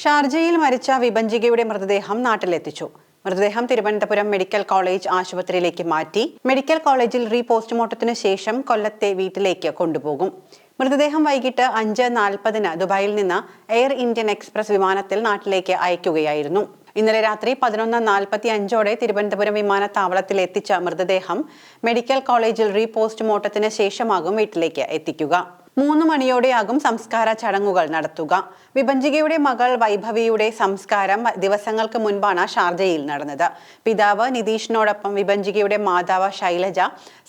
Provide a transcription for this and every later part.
ഷാർജയിൽ മരിച്ച വിഭഞ്ചികയുടെ മൃതദേഹം നാട്ടിലെത്തിച്ചു. മൃതദേഹം തിരുവനന്തപുരം മെഡിക്കൽ കോളേജ് ആശുപത്രിയിലേക്ക് മാറ്റി മെഡിക്കൽ കോളേജിൽ റീ പോസ്റ്റ്മോർട്ടത്തിന് ശേഷം കൊല്ലത്തെ വീട്ടിലേക്ക് കൊണ്ടുപോകും. മൃതദേഹം വൈകിട്ട് അഞ്ച് നാൽപ്പതിന് ദുബായിൽ നിന്ന് എയർ ഇന്ത്യൻ എക്സ്പ്രസ് വിമാനത്തിൽ നാട്ടിലേക്ക് അയക്കുകയായിരുന്നു. ഇന്നലെ രാത്രി പതിനൊന്ന് നാൽപ്പത്തി അഞ്ചോടെ തിരുവനന്തപുരം വിമാനത്താവളത്തിൽ എത്തിച്ച മൃതദേഹം മെഡിക്കൽ കോളേജിൽ റീ പോസ്റ്റ്മോർട്ടത്തിന് ശേഷമാകും വീട്ടിലേക്ക് എത്തിക്കുക. മൂന്ന് മണിയോടെയാകും സംസ്കാര ചടങ്ങുകൾ നടത്തുക. വിഭഞ്ചികയുടെ മകൾ വൈഭവിയുടെ സംസ്കാരം ദിവസങ്ങൾക്ക് മുൻപാണ് ഷാർജയിൽ നടന്നത്. പിതാവ് നിതീഷിനോടൊപ്പം വിഭഞ്ചികയുടെ മാതാവ് ശൈലജ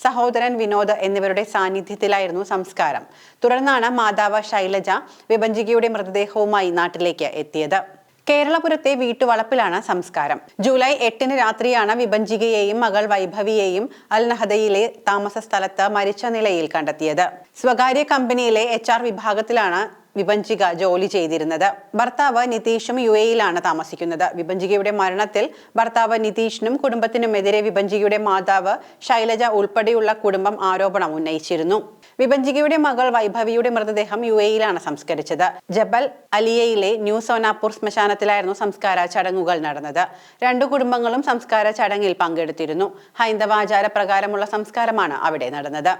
സഹോദരൻ വിനോദ് എന്നിവരുടെ സാന്നിധ്യത്തിലായിരുന്നു സംസ്കാരം. തുടർന്നാണ് മാതാവ് ശൈലജ വിഭഞ്ചികയുടെ മൃതദേഹവുമായി നാട്ടിലേക്ക് എത്തിയത്. കേരളപുരത്തെ വീട്ടുവളപ്പിലാണ് സംസ്കാരം. ജൂലൈ എട്ടിന് രാത്രിയാണ് വിഭഞ്ചികയെയും മകൾ വൈഭവിയെയും അൽനഹദയിലെ താമസ സ്ഥലത്ത് മരിച്ച നിലയിൽ കണ്ടെത്തിയത്. സ്വകാര്യ കമ്പനിയിലെ എച്ച് വിഭാഗത്തിലാണ് വിഭഞ്ചിക ജോലി ചെയ്തിരുന്നത്. ഭർത്താവ് നിതീഷും യു എയിലാണ് താമസിക്കുന്നത്. വിഭഞ്ചികയുടെ മരണത്തിൽ ഭർത്താവ് നിതീഷിനും കുടുംബത്തിനുമെതിരെ വിഭഞ്ചികയുടെ മാതാവ് ശൈലജ ഉൾപ്പെടെയുള്ള കുടുംബം ആരോപണം ഉന്നയിച്ചിരുന്നു. വിഭഞ്ചികയുടെ മകൾ വൈഭവിയുടെ മൃതദേഹം യു എയിലാണ് സംസ്കരിച്ചത്. ജബൽ അലിയയിലെ ന്യൂ സോനാപൂർ ശ്മശാനത്തിലായിരുന്നു സംസ്കാര ചടങ്ങുകൾ നടന്നത്. രണ്ടു കുടുംബങ്ങളും സംസ്കാര ചടങ്ങിൽ പങ്കെടുത്തിരുന്നു. ഹൈന്ദവാചാര പ്രകാരമുള്ള സംസ്കാരമാണ് അവിടെ നടന്നത്.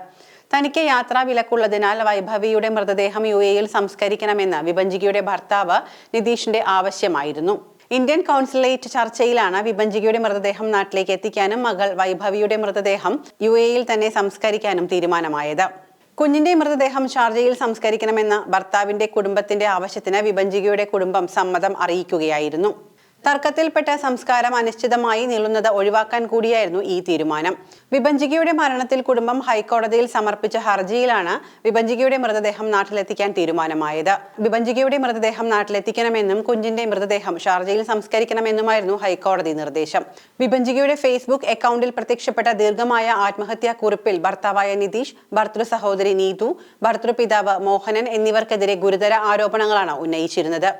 തനിക്ക് യാത്രാ വിലക്കുള്ളതിനാൽ വൈഭവിയുടെ മൃതദേഹം യു എയിൽ സംസ്കരിക്കണമെന്ന് വിഭഞ്ചികയുടെ ഭർത്താവ് നിതീഷിന്റെ ആവശ്യമായിരുന്നു. ഇന്ത്യൻ കൗൺസിലേറ്റ് ചർച്ചയിലാണ് വിഭഞ്ചികയുടെ മൃതദേഹം നാട്ടിലേക്ക് എത്തിക്കാനും മകൾ വൈഭവിയുടെ മൃതദേഹം യു എയിൽ തന്നെ സംസ്കരിക്കാനും തീരുമാനമായത്. കുഞ്ഞിന്റെ മൃതദേഹം ഷാർജയിൽ സംസ്കരിക്കണമെന്ന ഭർത്താവിന്റെ കുടുംബത്തിന്റെ ആവശ്യത്തിന് വിഭഞ്ചികയുടെ കുടുംബം സമ്മതം അറിയിക്കുകയായിരുന്നു. തർക്കത്തിൽപ്പെട്ട സംസ്കാരം അനിശ്ചിതമായി നീളുന്നത് ഒഴിവാക്കാൻ കൂടിയായിരുന്നു ഈ തീരുമാനം. വിഭഞ്ചികയുടെ മരണത്തിൽ കുടുംബം ഹൈക്കോടതിയിൽ സമർപ്പിച്ച ഹർജിയിലാണ് വിഭഞ്ചികയുടെ മൃതദേഹം നാട്ടിലെത്തിക്കാൻ തീരുമാനമായത്. വിഭഞ്ചികയുടെ മൃതദേഹം നാട്ടിലെത്തിക്കണമെന്നും കുഞ്ഞിന്റെ മൃതദേഹം ഷാർജയിൽ സംസ്കരിക്കണമെന്നുമായിരുന്നു ഹൈക്കോടതി നിർദ്ദേശം. വിഭഞ്ചികയുടെ ഫേസ്ബുക്ക് അക്കൗണ്ടിൽ പ്രത്യക്ഷപ്പെട്ട ദീർഘമായ ആത്മഹത്യാ കുറിപ്പിൽ ഭർത്താവായ നിതീഷ് ഭർത്തൃ സഹോദരി നീതു ഭർത്തൃപിതാവ് മോഹനൻ എന്നിവർക്കെതിരെ ഗുരുതര ആരോപണങ്ങളാണ് ഉന്നയിച്ചിരുന്നത്.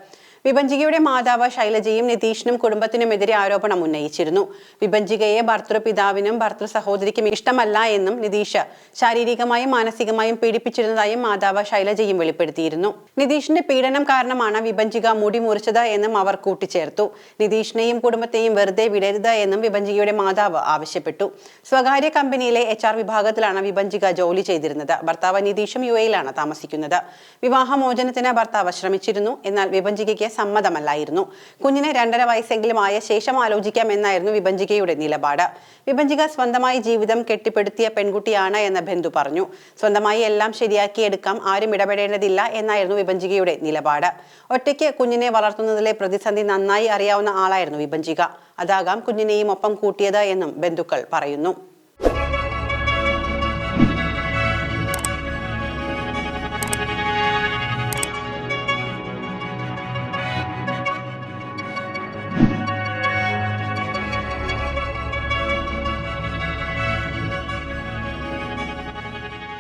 വിഭഞ്ചികയുടെ മാതാവ് ശൈലജയും നിതീഷിനും കുടുംബത്തിനുമെതിരെ ആരോപണം ഉന്നയിച്ചിരുന്നു. വിഭഞ്ചികയെ ഭർത്തൃപിതാവിനും ഭർത്തൃ സഹോദരിക്കും ഇഷ്ടമല്ല എന്നും നിതീഷ് ശാരീരികമായും മാനസികമായും പീഡിപ്പിച്ചിരുന്നതായും മാതാവ് ശൈലജയും വെളിപ്പെടുത്തിയിരുന്നു. നിതീഷിന്റെ പീഡനം കാരണമാണ് വിഭഞ്ചിക മുടി മുറിച്ചത് എന്നും അവർ കൂട്ടിച്ചേർത്തു. നിതീഷിനെയും കുടുംബത്തെയും വെറുതെ വിടരുത് എന്നും വിഭഞ്ചികയുടെ മാതാവ് ആവശ്യപ്പെട്ടു. സ്വകാര്യ കമ്പനിയിലെ എച്ച് ആർ വിഭാഗത്തിലാണ് വിഭഞ്ചിക ജോലി ചെയ്തിരുന്നത്. ഭർത്താവ് നിതീഷും യു എയിലാണ് താമസിക്കുന്നത്. വിവാഹമോചനത്തിന് ഭർത്താവ് ശ്രമിച്ചിരുന്നു. എന്നാൽ വിഭഞ്ചികയ്ക്ക് സമ്മതമല്ലായിരുന്നു. കുഞ്ഞിനെ രണ്ടര വയസ്സെങ്കിലും ആയ ശേഷം ആലോചിക്കാം എന്നായിരുന്നു വിഭഞ്ചികയുടെ നിലപാട്. വിഭഞ്ചിക സ്വന്തമായി ജീവിതം കെട്ടിപ്പടുത്തിയ പെൺകുട്ടിയാണ് എന്ന ബന്ധു പറഞ്ഞു. സ്വന്തമായി എല്ലാം ശരിയാക്കിയെടുക്കാം ആരും ഇടപെടേണ്ടതില്ല എന്നായിരുന്നു വിഭഞ്ചികയുടെ നിലപാട്. ഒറ്റയ്ക്ക് കുഞ്ഞിനെ വളർത്തുന്നതിലെ പ്രതിസന്ധി നന്നായി അറിയാവുന്ന ആളായിരുന്നു വിഭഞ്ചിക അതാകാം കുഞ്ഞിനെയും ഒപ്പം കൂട്ടിയത് എന്നും ബന്ധുക്കൾ പറയുന്നു.